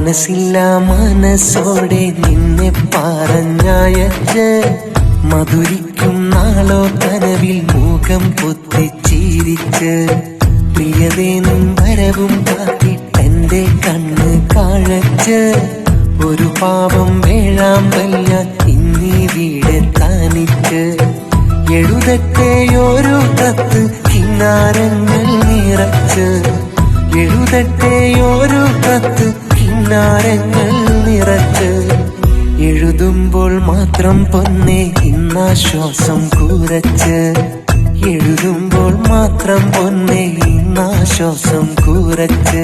മനസ്സില്ല മനസ്സോടെ നിന്നെ പറഞ്ഞയച്ച്. മധുരിക്കും നാളോ കനവിൽ മുഖം പൊത്തിച്ചിരിച്ച് പ്രിയതേനും വരവും കാത്തിട്ടെന്റെ കണ്ണ് കാഴച്ച്. ഒരു പാപം വേഴാമ്പല്ല ഇന്നീ വീട് താനിച്ച്. എഴുതട്ടെയൊരു കത്ത് കിന്നാരങ്ങൾ നിറച്ച്. എഴുതട്ടെയൊരു കത്ത് പൊന്നെ ഇന്നാശ്വാസം കൂരച്ച് എഴുതുമ്പോൾ മാത്രം പൊന്നെ ഇന്നാശ്വാസം കൂരച്ച്.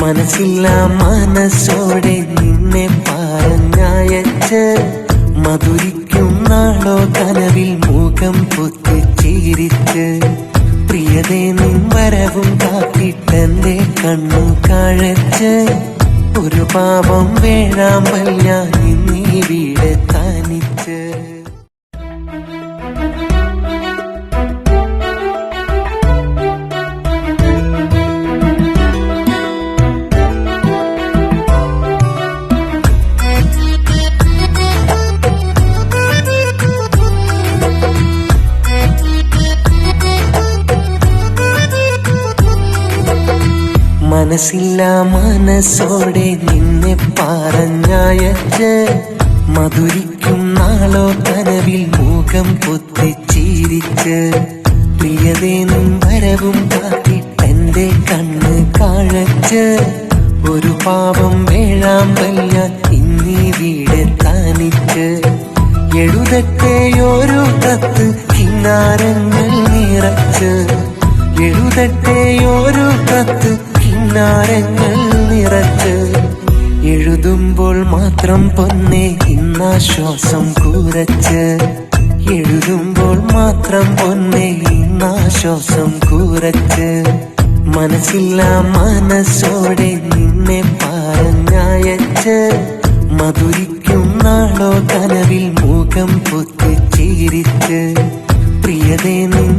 മനസ്സില്ല മനസ്സോടെ നിന്നെ പറഞ്ഞയച്ച് മധുരിക്കും നാളോ കനവിൽ മുഖം പൊത്തി ചീരിച്ച്. പ്രിയതേ നിൻ വരവും കാത്തിട്ടെന്റെ കണ്ണു കാഴച്ച്. ഒരു പാപം വേഴാമ്പല്ല നീ വീട് തനിച്ച് മനസ്സില്ല മനസ്സോടെ നിന്നെ പറഞ്ഞയച്ച് മധുരിക്കും നാളോ കനവിൽ മുഖം പൊത്തിച്ചിരിച്ച് പ്രിയതേനും വരവും കാത്തി എന്റെ കണ്ണ് കാഴച്ച്. ഒരു പാപം വേഴാമ്പല്ല ഇന്നീ വീട് താനിച്ച്. എഴുതട്ടെ ഒരു കത്ത് കിന്നാരങ്ങൾ നിറച്ച്. എഴുതട്ടെ ഒരു കത്ത് കിന്നാരങ്ങൾ നിറച്ച്. എഴുതുമ്പോൾ മാത്രം പൊന്നെ ഇന്നാശ്വാസം കൂരച്ച് എഴുതുമ്പോൾ മാത്രം പൊന്നെ നാശ്വാസം കൂരച്ച് മനസ്സില്ല മനസ്സോടെ നിന്നെ പറഞ്ഞയച്ച് മധുരിക്കും നാളോ കനവിൽ മുഖം പൊത്തിച്ചിരിച്ച്. പ്രിയതേ നിൻ